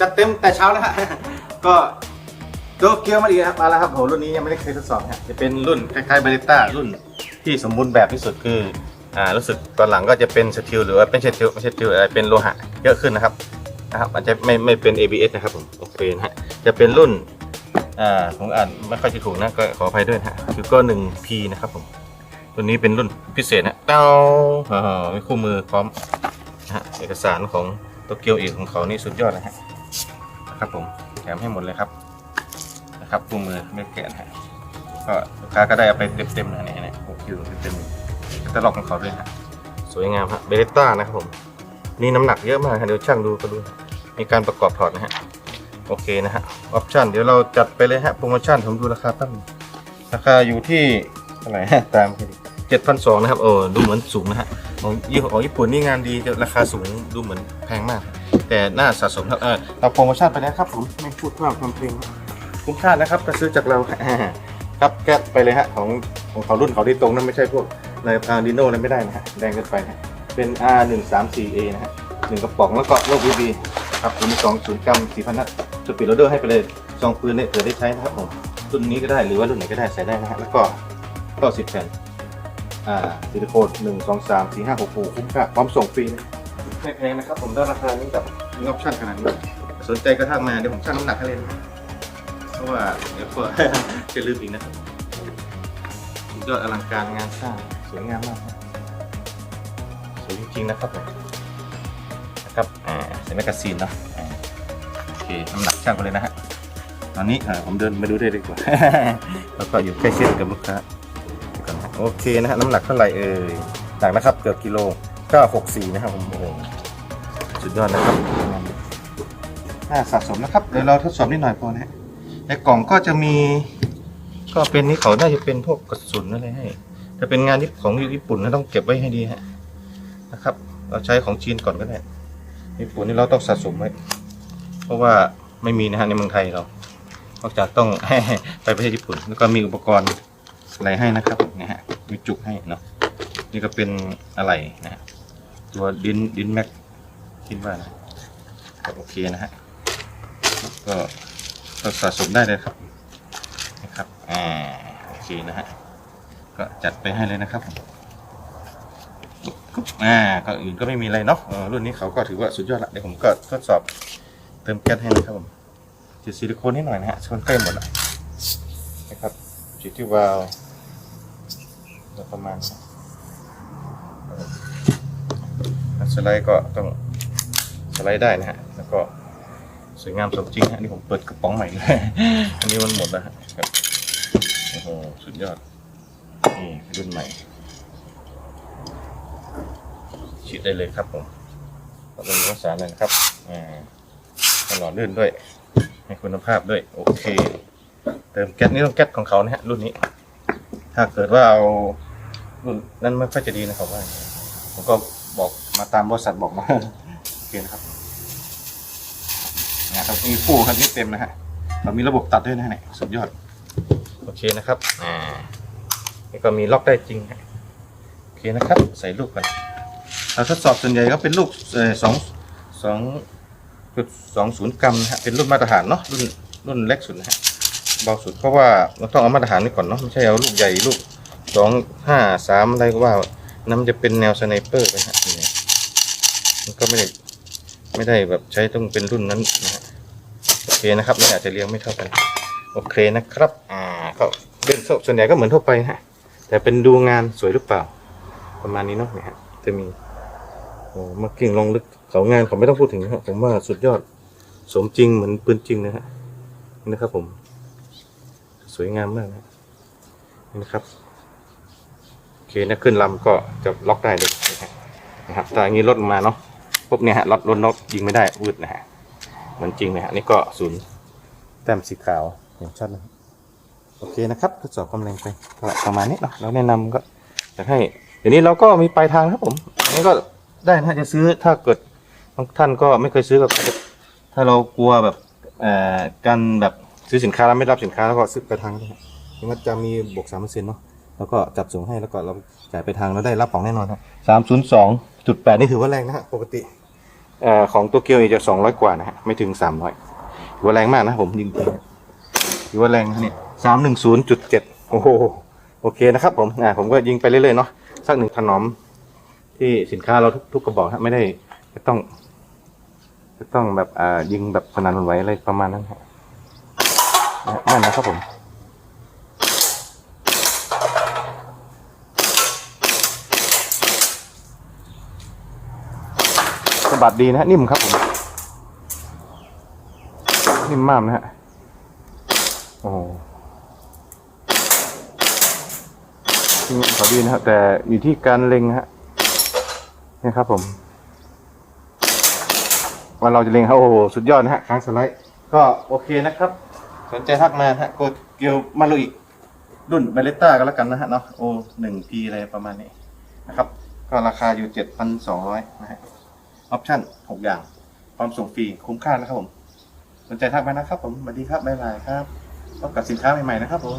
จัดเต็มแต่เช้าแล้วฮะก็โตเกียวมาดีครับมาแล้วครับโหรุ่นนี้ยังไม่ได้เคยทดสอบฮะจะเป็นรุ่นคล้ายๆบริต้ารุ่นที่สมบูรณ์แบบที่สุดคืออ่ารู้สึกตอนหลังก็จะเป็นสตีลหรือว่าเป็นสตีลไม่ใช่สตีลอะไรเป็นโลหะเยอะขึ้นนะครับนะครับอาจจะไม่ไม่เป็น ABS นะครับผมโอเคนะฮะจะเป็นรุ่นอ่าผมอ่านไม่ค่อยจะถูกนะก็ขออภัยด้วยฮะคือก็ 1P นะครับผมตัวนี้เป็นรุ่นพิเศษนะเต้าอ่ามีคู่มือพร้อมนะฮะเอกสารของ โตเกียวเอกของเขานี่สุดยอดนะฮะนะครับผมแถมให้หมดเลยครับนะครับคู่มือไม่แกะนะฮะก็ลูกค้าก็ได้เอาไปเต็มๆนะเนี่ยเนี่ยโอคิวเต็มๆกระลอกของเขาด้วยฮะสวยงามฮะเบเลต้านะครับผมนี่น้ำหนักเยอะมากฮะเดี๋ยวช่างดูก็ดูมีการประกอบถอดนะฮะโอเคนะฮะออปชั่นเดี๋ยวเราจัดไปเลยฮะโปรโมชั่นผมดูราคาตั้งราคาอยู่ที่เท่าไหร่ฮะตามเจ็ดพันสองนะครับโอ้ดูเหมือนสูงนะฮะ ของยี่ห้อของญี่ปุ่นนี่งานดีแต่ราคาสูงดูเหมือนแพงมาก แต่น่าสะสมครับเออเราโปรโมชั่นไปแล้วครับผมไม่พูดว่าความเพลงคุ้มค่านะครับถ้าซื้อจากเรา ครับแก๊ไปเลยฮะของของเขารุ่นเขาที่ตรงนั้นไม่ใช่พวกในอาร์ดิโน่นั้นไม่ได้นะฮะแดงเกินไปนะเป็น R 1 3 4 A นะฮะหนึ่งกระป๋องแล้วก็โลก BB ครับตัวนี้สองศูนย์กรัมสี่พันนัดจุดปิดโรเดอร์ให้ไปเลยซองปืนเนี่ยเผื่อได้ใช้นะครับผมรุ่นนี้ก็ได้หรือว่ารุ่นไหนก็ได้ใส่ได้นะฮะแล้วก็ก็สิบแผ่น อ่าซิลิโคนหนึ่งสองสามสี่ห้าหกหกคุ้มค่าพร้อมส่งฟรีนะไม่แพงนะครับ ผมได้ราคานี้แบบมีออปชั่นขนาดนี้สนใจก็ทักมาเดี๋ยวผมชั่งน้ำหนักให้เลยนะเพราะว่าเดี๋ยวก็จะลืมอีกนะครับสุดยอดอลังการงานสร้างสวยงามมากครับสวยจริงๆนะครับผมนะครับอ่าใส่แมกกาซีนเนาะอ่าโอเคน้ำหนักช่างไปเลยนะฮะตอนนี้อ่าผมเดินมาดูได้ดีกว่าแล้วก็อยู่ใกล้เคียงกับลูกค้า โอเคนะฮะน้ำหนักเท่าไหร่เอ่ยหนักนะครับเกือบกิโล964นะครับผมโอ้สุดยอดนะครับน่าสะสมนะครับเดี๋ยวเราทดสอบนิดหน่อยพอนะฮะในกล่องก็จะมี ก็เป็นนี่เขาน่าจะเป็นพวกกระสุนอะไรให้แต่เป็นงานที่ของญี่ปุ่นนะต้องเก็บไว้ให้ดีฮะนะครับ เราใช้ของจีนก่อนก็ได้ญี่ปุ่นนี่เราต้องสะสมไว้เพราะว่าไม่มีนะฮะในเมืองไทยเรานอกจากต้องไปประเทศญี่ปุ่น แล้วก็มีอุปกรณ์อะไรให้นะครับนะฮะ มีจุกให้เนาะนี่ก็เป็นอะไรนะฮะตัวดินดินแม็กคิดว่านะก็โอเคนะฮะก็ก็สะสมได้เลยครับนะครับอ่าโอเคนะฮะก็จัดไปให้เลยนะครับอ่าก็อื่นก็ไม่มีอะไรเนาะรุ่นนี้เขาก็ถือว่าสุดยอดละเดี๋ยวผมก็ทดสอบเติมแก๊สให้นะครับผมจุดซิลิโคนนิดหน่อยนะฮะชนใกล้หมดแล้วนะครับจุดที่วาล์ว ก็ประมาณนี้แล้วสไลด์ก็ต้องสไลด์ได้นะฮะ แล้วก็สวยงามสมจริงฮะนี่ผมเปิดกระป๋องใหม่เลย อันนี้มันหมดแล้วฮะครับโอ้โหสุดยอด นี่รุ่นใหม่ฉีดได้เลยครับผมก็เป็นรักษาเลยนะครับอ่าตลอดลื่นด้วย ให้คุณภาพด้วย โอเค เติมแก๊สนี่ต้องแก๊สของเขานะฮะรุ่นนี้ ถ้าเกิดว่าเอา รุ่นนั้นไม่ค่อยจะดีนะครับว่า ผมก็บอกมาตามบริษัทบอกมาโอเคนะครับนะครับมีฟูครับนี่เต็มนะฮะเรามีระบบตัดด้วยนะฮะเนี่ยสุดยอด โอเคนะครับอ่านี่ก็มีล็อกได้จริงฮะโอเคนะครับ ใส่ลูกกันเราทดสอบส่วนใหญ่ก็เป็นลูกเอ่อสองสองจุดสองศูนย์กรัมนะฮะเป็นรุ่นมาตรฐานเนาะรุ่นรุ่นเล็กสุดนะฮะเบาสุดเพราะว่าเราต้องเอามาตรฐานนี่ก่อนเนาะไม่ใช่เอาลูกใหญ่ลูก สองห้าสามอะไรก็ว่าน้ำจะเป็นแนวสไนเปอร์ไปฮะนี่มันก็ไม่ได้ไม่ได้แบบใช้ต้องเป็นรุ่นนั้นนะฮะโอเคนะครับนี่อาจจะเลี้ยงไม่เท่ากัน โอเคนะครับ อ่าก็เล่นส่วนใหญ่ก็เหมือนทั่วไปนะฮะแต่เป็นดูงานสวยหรือเปล่า ประมาณนี้เนาะเนี่ยจะมีโอ้มากิ่งลงลึกเขางานเขาไม่ต้องพูดถึงนะฮะผมว่าสุดยอดสมจริงเหมือนปืนจริงนะฮะนี่นะครับผม สวยงามมากนะนี่นะครับ เคนะขึ้นลำก็จะล็อกได้เลยนะครับถ้าอย่างนี้ลดลงมาเนาะปุ๊บเนี่ยฮะลดลดน็อกยิงไม่ได้วืดนะฮะเหมือนจริงนะฮะนี่ก็ศูนย์แต้มสีขาวอย่างชัดนะโอเคนะครับทดสอบความแรงไปประมาณนี้เนาะเราแนะนำก็จะให้เดี๋ยวนี้เราก็มีปลายทางครับผมอันนี้ก็ได้นะจะซื้อถ้าเกิดบางท่านก็ไม่เคยซื้อแบบถ้าเรากลัวแบบเอ่อการแบบซื้อสินค้าแล้วไม่รับสินค้าแล้วก็ซื้อปลายทางก็ได้ฮะมันจะมีบวกสามเปอร์เซ็นต์เนาะ แล้วก็จับส่งให้แล้วก็เราจ่ายไปทางแล้วได้รับของแน่นอนครับสามศูนย์สองจุดแปดนี่ถือว่าแรงนะฮะปกติเอ่อของตัวเกียวจะสองร้อยกว่านะฮะไม่ถึงสามร้อยถือว่าแรงมากนะผมยิงทีถือว่าแรงนะเนี่ยสามหนึ่งศูนย์จุดเจ็ดโอ้โหโอเคนะครับผมอ่าผมก็ยิงไปเรื่อยๆเนาะสักหนึ่งถนอมที่สินค้าเราทุกทุกกระบอกฮะไม่ได้จะต้องจะต้องแบบอ่ายิงแบบสนั่นหวั่นไหวอะไรประมาณนั้นฮะนะนั่นนะครับผม บัดดีนะฮะนิ่มครับผมนิ่มมากนะฮะโอ้โหจริงๆเขาดีนะฮะแต่อยู่ที่การเล็งฮะนี่ครับผมว่าเราจะเล็งเขาโอ้โหสุดยอดนะฮะค้างสไลด์ก็โอเคนะครับ สนใจทักมาฮะกดเกียวมาลุยรุ่นเบลต้าก็แล้วกันนะฮะเนาะโอหนึ่งพีอะไรประมาณนี้นะครับ ก็ราคาอยู่เจ็ดพันสองร้อยนะฮะ ออปชั่นหกอย่าง ความส่งฟรีคุ้มค่านะครับผมสนใจทักมานะครับผมสวัสดีครับบ๊ายบายครับพบกับสินค้าใหม่ๆนะครับผม